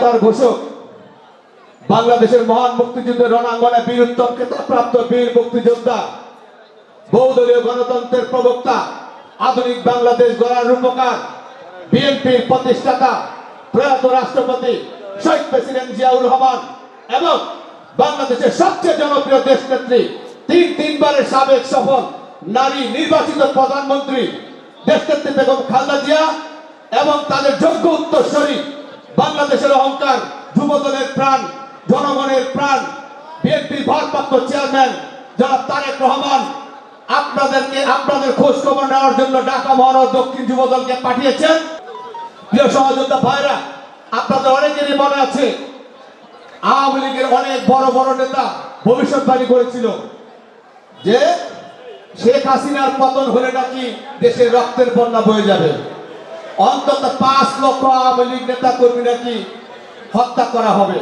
তার ঘোষক। বাংলাদেশের মহান মুক্তিযুদ্ধের রণাঙ্গনে বীর উত্তম প্রাপ্ত বীর মুক্তিযোদ্ধা, বহুদলীয় গণতন্ত্রের প্রবক্তা, আধুনিক বাংলাদেশ গড়ার রূপকার বিএনপির প্রতিষ্ঠাতা, প্রয়াত রাষ্ট্রপতি শহীদ প্রেসিডেন্ট জিয়াউর রহমান এবং বাংলাদেশের সবচেয়ে জনপ্রিয় দেশ নেত্রী তিন তিনবারের সাবেক সফল নারী নির্বাচিত প্রধানমন্ত্রী দেশনেত্রী বেগম খালেদা জিয়া এবং তাদের যোগ্য উত্তরসূরি বাংলাদেশের অহংকার, যুবদলের প্রাণ, জনগণের প্রাণ। বিএনপির ভারপ্রাপ্ত চেয়ারম্যান জনাব তারেক রহমান আপনাদেরকে, আপনাদের খোঁজ খবর নেওয়ার জন্য ঢাকা মহানগর দক্ষিণ যুবদলকে পাঠিয়েছেন। প্রিয় সহযোদ্ধা ভাইরা, আপনাদের অনেকেরই মনে আছে, আওয়ামী লীগের অনেক বড় বড় নেতা ভবিষ্যৎবাণী করেছিল যে শেখ হাসিনার পতন হলে নাকি দেশের রক্তের বন্যা বয়ে যাবে। অন্তত পাঁচ লক্ষ আওয়ামী লীগ নেতা কর্মী নাকি হত্যা করা হবে?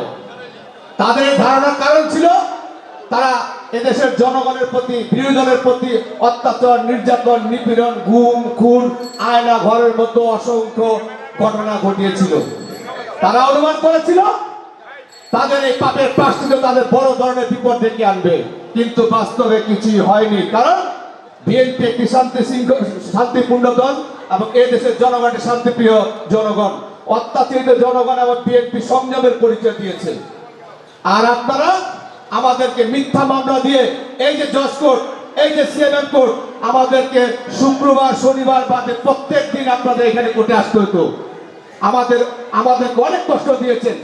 তাদের ধারণার কারণ ছিল তারা এদেশের জনগণের প্রতি বিরোধী প্রতি অত্যাচার, নির্যাতন, নিপীড়ন, গুম, খুন, আয়না ঘরের মতো অসংখ্য ঘটনা ঘটিয়েছিল। তারা অনুমান করেছিল তাদের এই পাপের প্রাশ্চিত তাদের বড় ধরনের বিপদ ডেকে আনবে। কিন্তু বাস্তবে কিছুই হয়নি, কারণ বিএনপি, একটি শান্তি শৃঙ্খল শান্তিপূর্ণ দল এবং এই দেশের জনগণের শান্তিপ্রিয় জনগণ, অত্যাচারিত জনগণ এবং বিএনপি সংযমের পরিচয় দিয়েছে। আর আপনারা আমাদেরকে মিথ্যা মামলা দিয়ে, এই যে জজ কোর্ট, এই যে সিএমএম কোর্ট, আমাদেরকে শুক্রবার, শনিবার বাদে প্রত্যেক দিন আপনাদের এখানে কোর্টে আসতে হতো। আমাদের, আমাদেরকে অনেক কষ্ট দিয়েছেন।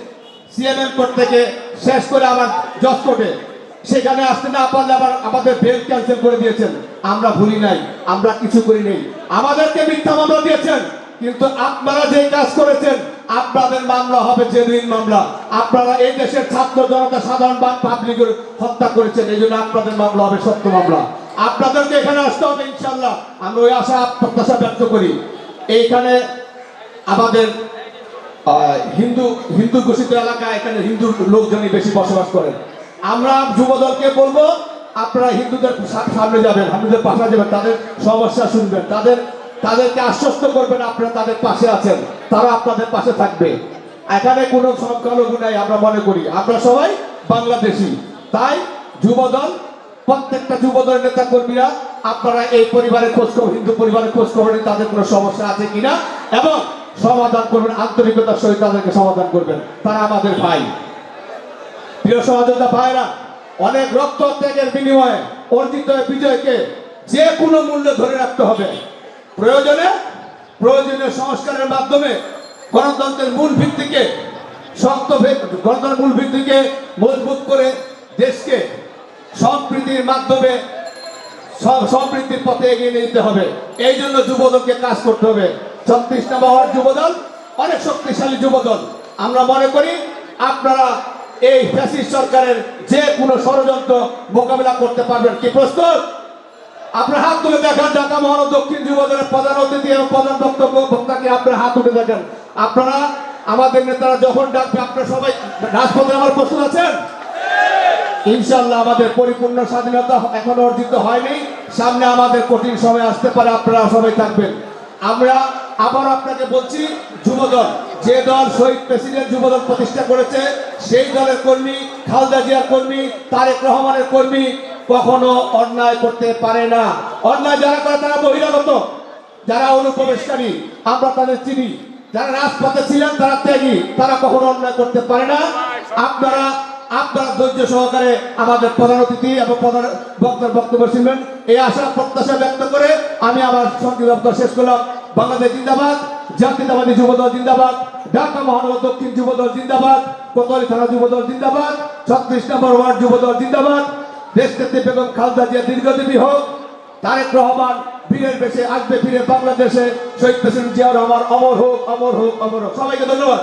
সিএমএম কোর্ট থেকে শেষ করে আবার জজ কোর্টে। সেখানে আসতে না পারলে আবার আমাদের বেল ক্যান্সেল করে দিয়েছেন। আমরা ভুলি নাই, আমরা কিছু করি নাই। আমাদেরকে মিথ্যা মামলা দিয়েছেন, কিন্তু আপনারা যে কাজ করেছেন, আপনাদের মামলা হবে যে জেনুইন মামলা। আপনারা এই দেশের ছাত্র জনতা, সাধারণ পাবলিকের হত্যা করেছেন, এই জন্য আপনাদের মামলা হবে সত্য মামলা। আপনাদেরকে এখানে আসতে হবে ইনশাল্লাহ আমরা ওই আশা, প্রত্যাশা ব্যক্ত করি। এইখানে আমাদের হিন্দু হিন্দু ঘোষিত এলাকা এখানে হিন্দু লোকজনই বেশি বসবাস করেন। আমরা যুবদলকে বলব আপনারা হিন্দুদের সামনে যাবেন, হিন্দুদের পাশে যাবেন, তাদের সমস্যা শুনবেন, তাদের, তাদেরকে আশ্বস্ত করবেন আপনারা তাদের পাশে আছেন, তারা আপনাদের পাশে থাকবে। এখানে কোনো সংখ্যালঘু নাই আমরা মনে করি, আমরা সবাই বাংলাদেশি। তাই যুবদল, প্রত্যেকটা যুবদল নেতা কর্মীরা আপনারা এই পরিবারের খোঁজ খবর হিন্দু পরিবারের খোঁজ খবর তাদের কোনো সমস্যা আছে কিনা, এবং সমাধান করবেন আন্তরিকতার সহিত তাদেরকে সমাধান করবেন, তারা আমাদের ভাই। প্রিয় সহযোদ্ধা ভাইরা অনেক রক্ত ত্যাগের বিনিময়ে অর্জিত বিজয়কে যে কোনো মূল্যে ধরে রাখতে হবে। প্রয়োজনে, প্রয়োজনীয় সংস্কারের মাধ্যমে গণতন্ত্রের মূল ভিত্তিকে শক্ত গণতন্ত্রের মূল ভিত্তিকে মজবুত করে দেশকে সম্প্রীতির মাধ্যমে সমৃদ্ধির পথে এগিয়ে নিতে হবে। এই জন্য যুবদলকে কাজ করতে হবে। ছত্রিশ নম্বর যুবদল, অনেক শক্তিশালী যুবদল। আমরা মনে করি আপনারা এই ফ্যাসিস্ট সরকারের যে কোনো ষড়যন্ত্র মোকাবিলা করতে পারবেন। কি প্রস্তুত? আপনার হাত তুলে দেখান, ঢাকা মহানগর দক্ষিণ যুবদলের প্রধান অতিথি এবং প্রধান বক্তব্য বক্তাকে আপনার হাত তুলে দেখেন। আপনারা, আমাদের নেতারা যখন ডাকবে, আপনারা সবাই রাজপথে আমার প্রস্তুত আছেন? ইনশাল্লাহ আমাদের পরিপূর্ণ স্বাধীনতা এখনও অর্জিত হয়নি। সামনে আমাদের কঠিন সময় আসতে পারে, আপনারা সবাই থাকবেন। আমরা আবার আপনাকে বলছি, যুবদল, যে দল শহীদ প্রেসিডেন্ট যুবদল প্রতিষ্ঠা করেছে, সেই দলের কর্মী, খালদা জিয়ার কর্মী, তারেক রহমানের কর্মী কখনো অন্যায় করতে পারে না। অন্যায় যারা করে তারা বহিরাগত, যারা অনুপ্রবেশকারী, আমরা তাদের চিনি। যারা রাজপথে ছিলেন তারা ত্যাগী, তারা কখনো অন্যায় করতে পারে না। আপনারা আপনারা ধৈর্য সহকারে আমাদের প্রধান অতিথি এবং প্রধান বক্তব্য শুনবেন। এই আশা প্রত্যাশা ব্যক্ত করে আমি আমার বক্তব্য শেষ করলাম। বাংলাদেশ জিন্দাবাদ জাতীয়তাবাদী যুবদল জিন্দাবাদ, ঢাকা মহানগর দক্ষিণ যুবদল জিন্দাবাদ, কোতোয়ালি থানা যুবদল জিন্দাবাদ, ছত্রিশ নম্বর ওয়ার্ড যুবদল জিন্দাবাদ দেশ নেত্রী বেগম খালদা জিয়া দীর্ঘজীবী হোক, তারেক রহমান বীরের বেশে আসবে ফিরে বাংলাদেশে, শহীদ প্রেসিডেন্ট জিয়া রহমান অমর হোক অমর হোক অমর হোক। সবাইকে ধন্যবাদ।